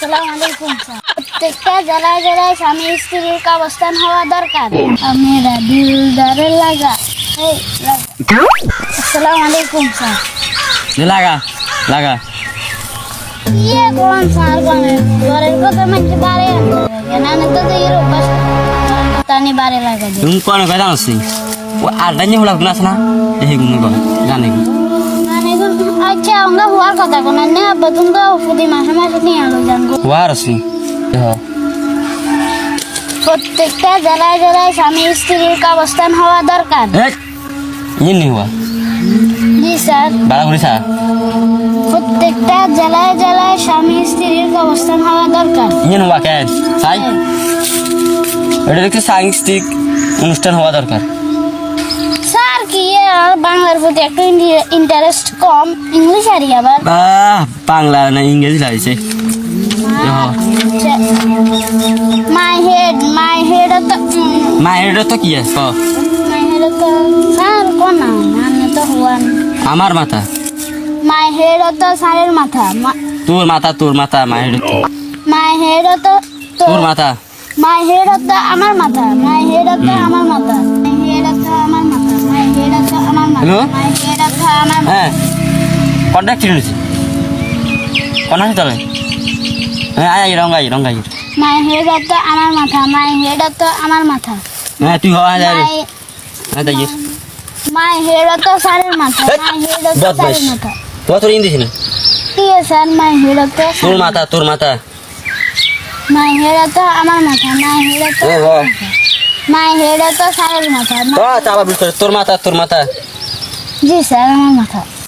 আসসালামু আলাইকুম। প্রত্যেকটা জেলায় জেলায় স্বামী স্ত্রীর অবস্থান হওয়া দরকার। আমি দিলদারের লাগা। এই লাগা। আসসালামু আলাইকুম স্যার। লাগা লাগা। ইয়ে কোন স্যার কোন ঘরের কথা মানতে পারে কেন তো তো এর অভ্যাস তানি বারে লাগা তুমি কোন কথা জানোসি ও আড্ডা নিয়ে হলা না? এই গুণ মানে আচ্ছা আমরা হওয়ার কথা কোন? না বেতন তো প্রতি মাসে মাসে নিয়ে আলো জানব। ওয়ার আছি। প্রত্যেকটা জেলায় জেলায় স্বামী স্ত্রীর অবস্থান হওয়া দরকার। এই ইয়ে নি হওয়া। জি স্যার। বাড়া করিসা প্রত্যেকটা জেলায় জেলায় স্বামী স্ত্রীর অবস্থান হওয়া দরকার। ইয়ে কেন এটা দেখতে সাংস্কৃতিক অনুষ্ঠান হওয়া দরকার। স্যার কি আর বাংলার প্রতি একটু ইন্টারেস্ট কম। ইংলিশ আর আবার। বাহ বাংলা না ইংরেজি লাগছে। মাই হেড মাই হেড তো মায়ের তো কি আছে? ক? মাই হেড তো স্যার কোন না? তো হওয়ান আমার মাথা। মাই হেড তো স্যারের মাথা। তোর মাথা তোর মাথা মাই হেড তো তোর মাথা। মাই হেড তো আমার মাথা। মাই হেড তো আমার মাথা। মাথা হ্যাঁ। কন্ট্যাক্ট চিনেছি কোন আছে তবে হ্যাঁ আয় রঙ্গাই রঙ্গাই। মাই হেড তো আমার মাথা মাই হেড তো আমার মাথা। হ্যাঁ তুই হওয়া যায় হ্যাঁ তাই মাই হেড তো স্যারের মাথা মাই হেড তো বদমাইশ। মাথা। তো তোর ইংলিশ না আছে স্যার মাই হেড তো তোর মাথা। তোর মাথা। মাই হেড তো আমার মাথা মাই হেড তো মাই হেড তো স্যারের মাথা তোর মাথা তোর মাথা। জি স্যার আমার মাথা